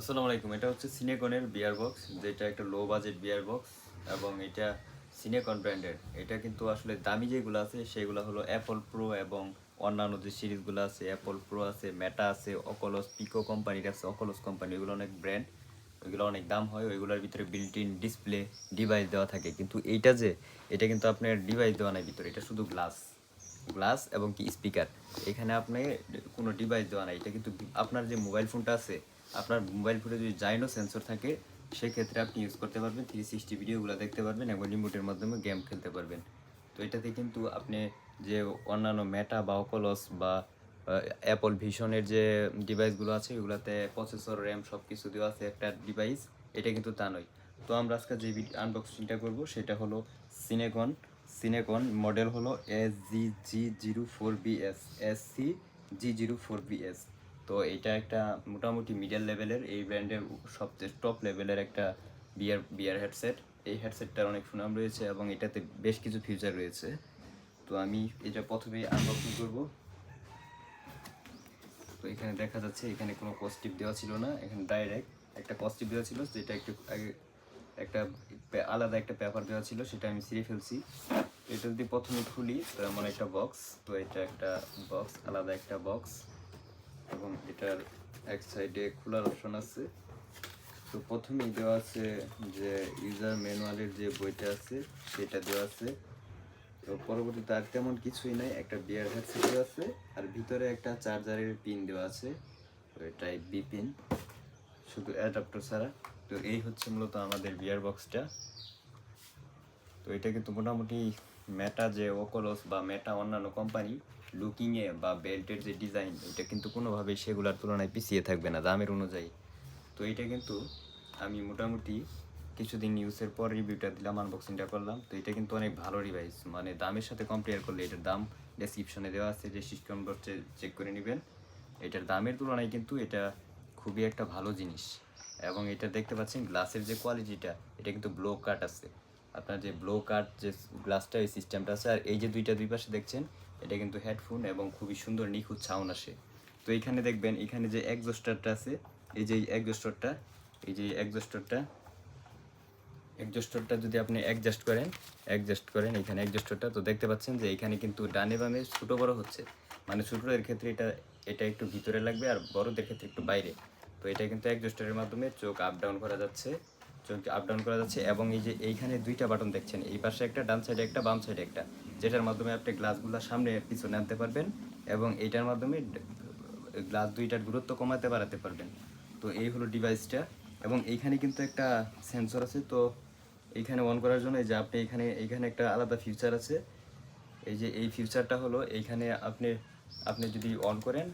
আসসালামু আলাইকুম, এটা হচ্ছে সিনেকনের বিয়ার বক্স যেটা একটা লো বাজেট বিয়ার বক্স এবং এটা সিনেকন ব্র্যান্ডের এটা কিন্তু আসলে দামি যেগুলো আছে, সেগুলো হলো অ্যাপল প্রো এবং অন্যান্য যে সিরিজগুলো আছে অ্যাপল প্রো আছে মেটা আছে অকলস পিকো কোম্পানির আছে অকলস কোম্পানি এগুলো অনেক ব্র্যান্ড ওইগুলো অনেক দাম হয়, ওইগুলোর ভিতরে বিল্ট ইন ডিসপ্লে ডিভাইস দেওয়া থাকে। কিন্তু এইটা যে, এটা কিন্তু আপনার ডিভাইস দেওয়া নাই ভিতরে, এটা শুধু গ্লাস গ্লাস এবং কি স্পিকার এখানে আপনি কোনো ডিভাইস দেওয়া নাই, এটা কিন্তু আপনার যে মোবাইল ফোনটা আছে আপনার মোবাইল ফোনে যদি জাইনো সেন্সর থাকে, সেক্ষেত্রে আপনি ইউজ করতে পারবেন থ্রি সিক্সটি ভিডিওগুলো দেখতে পারবেন এবং রিমোটের মাধ্যমে গেম খেলতে পারবেন। তো এটাতে কিন্তু আপনি যে অন্যান্য মেটা বা অকলস বা অ্যাপল ভিশনের যে ডিভাইসগুলো আছে ওগুলোতে প্রসেসর র্যাম সব কিছু দেওয়া আছে একটা ডিভাইস এটা কিন্তু তা নয়। তো আমরা আজকে যে আনবক্সিংটা করব, সেটা হলো সিনেকন সিনেকন মডেল হলো S G G zero four BS S C G zero four BS তো এটা একটা মোটামুটি মিডল লেভেলের এই ব্র্যান্ডের সবচেয়ে টপ লেভেলের একটা বিয়ার বিয়ার হেডসেট এই হেডসেটটার অনেক সুনাম রয়েছে এবং এটাতে বেশ কিছু ফিউচার রয়েছে। তো আমি এটা প্রথমে আনবক্সিং করব। তো এখানে দেখা যাচ্ছে এখানে কোনো কস্টিপ দেওয়া ছিল না, এখানে ডাইরেক্ট একটা কস্টিপ দেওয়া ছিল, যেটা একটু আগে একটা আলাদা একটা পেপার দেওয়া ছিল, সেটা আমি ছিঁড়ে ফেলছি। এটা যদি প্রথমে খুলি তো এমন একটা বক্স তো এটা একটা বক্স আলাদা একটা বক্স এবং এটার এক সাইডে খোলার অপশন আছে। তো প্রথমেই দেওয়া আছে যে ইউজার ম্যানুয়ালের যে বইটা আছে, সেটা দেওয়া আছে। তো পরবর্তীতে আর তেমন কিছুই নাই, একটা বিয়ার হেডসেট দেওয়া আছে, আর ভিতরে একটা চার্জারের পিন দেওয়া আছে। টাইপ বি পিন শুধু অ্যাডাপ্টার ছাড়া। তো এই হচ্ছে মূলত আমাদের বিয়ার বক্সটা তো এটা কিন্তু মোটামুটি মেটা যে ওকলস বা মেটা অন্যান্য কোম্পানি লুকিংয়ে বা বেল্টের যে ডিজাইন এটা কিন্তু কোনোভাবেই সেগুলোর তুলনায় পিছিয়ে থাকবে না, দামের অনুযায়ী। তো এটা কিন্তু আমি মোটামুটি কিছুদিন ইউজের পর রিভিউটা দিলাম আনবক্সিংটা করলাম। তো এটা কিন্তু অনেক ভালো ডিভাইস মানে দামের সাথে কম্পেয়ার করলে এটার দাম ডেসক্রিপশনে দেওয়া আছে যে সিস্টেম চেক করে নেবেন। এটার দামের তুলনায় কিন্তু এটা খুবই একটা ভালো জিনিস। এবং এটা দেখতে পাচ্ছেন গ্লাসের যে কোয়ালিটিটা এটা কিন্তু ব্লো কাট আছে। আপনার যে ব্লো কাট যে গ্লাসটা এই সিস্টেমটা আছে, আর এই যে দুইটা দুই পাশে দেখছেন, এটা কিন্তু হেডফোন এবং খুবই সুন্দর নিখুঁত সাউন্ড আসে। তো এইখানে দেখবেন, এখানে যে একজোস্টারটা আছে, এই যে একজস্টারটা এই যে একজস্টারটা একজস্টরটা যদি আপনি অ্যাডজাস্ট করেন অ্যাডজাস্ট করেন এখানে অ্যাডজাস্টরটা তো দেখতে পাচ্ছেন যে এখানে কিন্তু ডানে বামে ছোটো বড় হচ্ছে। মানে ছোটোদের ক্ষেত্রে এটা এটা একটু ভিতরে লাগবে আর বড়দের ক্ষেত্রে একটু বাইরে। তো এটা কিন্তু অ্যাডজাস্টারের মাধ্যমে চোখ আপ ডাউন করা যাচ্ছে। চোখ আপ ডাউন করা যাচ্ছে এবং এই যে এইখানে দুইটা বাটন দেখছেন, এই পাশে একটা, ডান সাইডে একটা, বাম সাইডে একটা, যেটার মাধ্যমে আপনি গ্লাসগুলো সামনে পিছনে আনতে পারবেন এবং এইটার মাধ্যমে গ্লাস দুইটার গুরুত্ব কমাতে বাড়াতে পারবেন। তো এই হলো ডিভাইসটা এবং এইখানে কিন্তু একটা সেন্সর আছে, তো এইখানে অন করার জন্য এই যে আপনি এখানে, এইখানে একটা আলাদা ফিউচার আছে। এই যে এই ফিউচারটা হলো এইখানে আপনি আপনি যদি অন করেন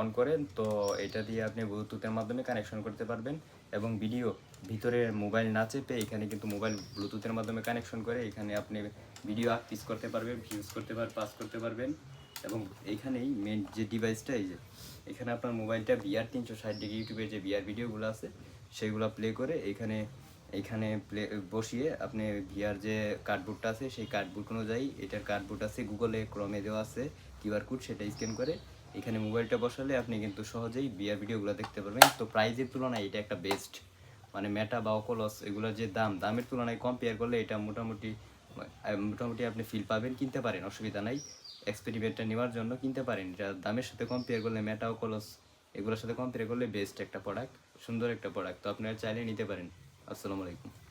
অন করেন, তো এটা দিয়ে আপনি ব্লুটুথের মাধ্যমে কানেকশন করতে পারবেন এবং ভিডিও ভিতরে মোবাইল না চেপে এখানে কিন্তু মোবাইল ব্লুটুথের মাধ্যমে কানেকশন করে, এখানে আপনি ভিডিও পিস করতে পারবেন ভিউজ করতে পার পাস করতে পারবেন এবং এইখানেই মেন যে ডিভাইসটা এই যে, এখানে আপনার মোবাইলটা বিআর তিনশো ষাট ডিগ্রি ইউটিউবে যে বিআর ভিডিওগুলো আছে, সেগুলো প্লে করে এখানে এইখানে প্লে বসিয়ে আপনি ভিআর যে কার্ডবোর্ডটা আছে, সেই কার্ডবোর্ড অনুযায়ী, এটার কার্ডবোর্ড আছে গুগলে ক্রমে দেওয়া আছে কিউআর কোড সেটা স্ক্যান করে এখানে মোবাইলটা বসালে আপনি কিন্তু সহজেই বিআর ভিডিওগুলো দেখতে পারবেন। তো প্রাইজের তুলনায় এটা একটা বেস্ট মানে মেটা বা অকলস এগুলোর যে দাম, দামের তুলনায় কম্পেয়ার করলে এটা মোটামুটি মোটামুটি আপনি ফিল পাবেন, কিনতে পারেন, অসুবিধা নাই। এক্সপেরিমেন্টটা নেওয়ার জন্য কিনতে পারেন। এটা দামের সাথে কম্পেয়ার করলে মেটা অকলস এগুলোর সাথে কম্পেয়ার করলে বেস্ট একটা প্রোডাক্ট সুন্দর একটা প্রোডাক্ট তো আপনারা চাইলে নিতে পারেন। আসসালামু আলাইকুম।